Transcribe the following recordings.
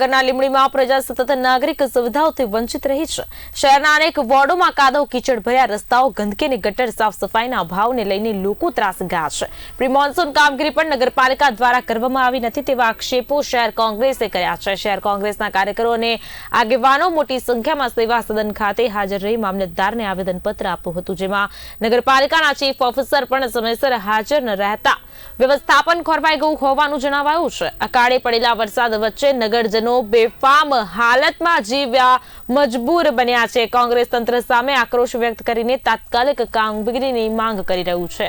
નગરના લીમડીમાં પ્રજા સતત નાગરિક સુવિધાઓથી વંચિત રહી છે. શહેરના અનેક વોર્ડોમાં કાદવ, કીચડ ભર્યા રસ્તાઓ ગંદકી અને ગટર, સાફ સફાઈના અભાવને લઈને લોકો ત્રાસગાર છે. પ્રી કામગીરી પણ નગરપાલિકા દ્વારા કરવામાં આવી નથી તેવા આક્ષેપો શહેર કોંગ્રેસે કર્યા છે. શહેર કોંગ્રેસના કાર્યકરો અને આગેવાનો મોટી સંખ્યામાં સેવા સદન ખાતે હાજર રહી મામલતદારને આવેદનપત્ર આપ્યું હતું, જેમાં નગરપાલિકાના ચીફ ઓફિસર પણ સમયસર હાજર ન રહેતા વ્યવસ્થાપન ખોરવાઈ ગયું હોવાનું જણાવાયું છે. અકાળે પડેલા વરસાદ વચ્ચે નગરજનો બેફામ હાલતમાં જીવ્યા મજબૂર બન્યા છે. કોંગ્રેસ તંત્ર સામે આક્રોશ વ્યક્ત કરીને તાત્કાલિક કામગીરીની માંગ કરી રહ્યું છે.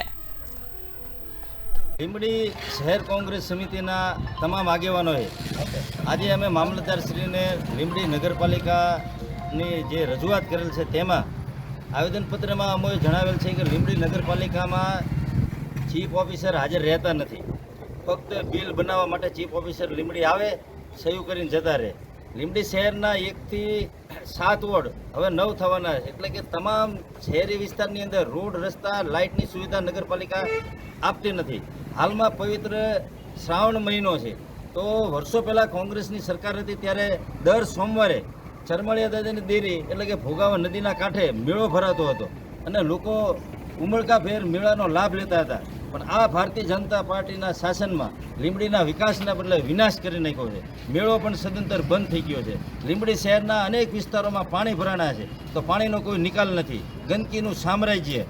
લીંબડી શહેર કોંગ્રેસ સમિતિના તમામ આગેવાનોએ આજે અમે મામલતદારશ્રીને લીંબડી નગરપાલિકાની જે રજૂઆત કરેલ છે તેમાં આવેદનપત્રમાં અમોએ જણાવેલ છે કે લીંબડી નગરપાલિકામાં ચીફ ઓફિસર હાજર રહેતા નથી. ફક્ત બિલ બનાવવા માટે ચીફ ઓફિસર લીંબડી આવે સહી કરીને જતા રહે. લીંબડી શહેરના એકથી સાત વોર્ડ, હવે નવ થવાના એટલે કે તમામ શહેરી વિસ્તારની અંદર રોડ, રસ્તા, લાઇટની સુવિધા નગરપાલિકા આપતી નથી. હાલમાં પવિત્ર શ્રાવણ મહિનો છે. તો વર્ષો પહેલાં કોંગ્રેસની સરકાર હતી, ત્યારે દર સોમવારે ચરમળિયા દાદાની દેરી, એટલે કે ભોગાવા નદીના કાંઠે મેળો ભરાતો હતો. અને લોકો ઉમળકા ફેર મેળાનો લાભ લેતા હતા. પણ આ ભારતીય જનતા પાર્ટીના શાસનમાં લીંબડીના વિકાસના બદલે વિનાશ કરી નાખ્યો છે. મેળો પણ સદંતર બંધ થઈ ગયો છે. લીંબડી શહેરના અનેક વિસ્તારોમાં પાણી ભરાણા છે. તો પાણીનો કોઈ નિકાલ નથી. ગંદકીનું સામ્રાજ્ય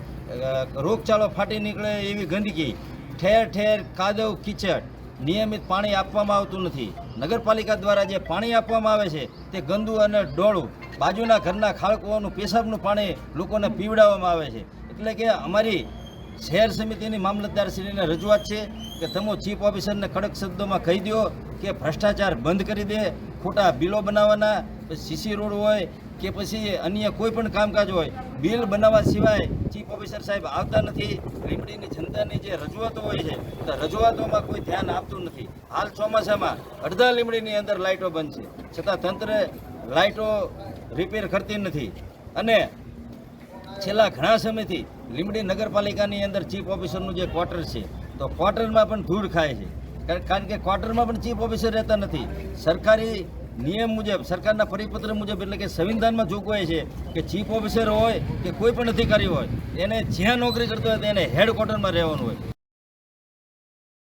રોગચાળો ફાટી નીકળે એવી ગંદકી. ઠેર ઠેર કાદવ કીચડ. નિયમિત પાણી આપવામાં આવતું નથી. નગરપાલિકા દ્વારા જે પાણી આપવામાં આવે છે, તે ગંદુ અને ડોળું. બાજુના ઘરના ખાળકુઓનું પેશાબનું પાણી લોકોને પીવડાવવામાં આવે છે. એટલે કે અમારી શહેર સમિતિની મામલતદારશ્રીને રજૂઆત છે કે તમે ચીફ ઓફિસરને કડક શબ્દોમાં કહી દો કે ભ્રષ્ટાચાર બંધ કરી દે, ખોટા બિલો બનાવવાના સીસી રોડ હોય કે પછી અન્ય કોઈ પણ કામકાજ હોય, બિલ બનાવવા સિવાય ચીફ ઓફિસર સાહેબ આવતા નથી. લીમડીની જનતાની જે રજૂઆતો હોય છે, તો રજૂઆતોમાં કોઈ ધ્યાન આપતું નથી. હાલ ચોમાસામાં અડધા લીમડીની અંદર લાઇટો બંધ છે. છતાં તંત્ર લાઇટો રિપેર કરતી નથી. અને છેલ્લા ઘણા સમયથી લીમડી નગરપાલિકાની અંદર ચીફ ઓફિસરનું જે ક્વાર્ટર છે, તો ક્વાર્ટરમાં પણ ધૂળ ખાય છે. કારણ- કે ક્વાર્ટરમાં પણ ચીફ ઓફિસર રહેતા નથી. સરકારી નિયમ મુજબ, સરકારના પરિપત્ર મુજબ એટલે કે સંવિધાનમાં જોગવાઈ છે કે ચીફ ઓફિસર હોય કે કોઈ પણ અધિકારી હોય, એને જ્યાં નોકરી કરતો હોય તેને હેડ ક્વાર્ટરમાં રહેવાનું હોય.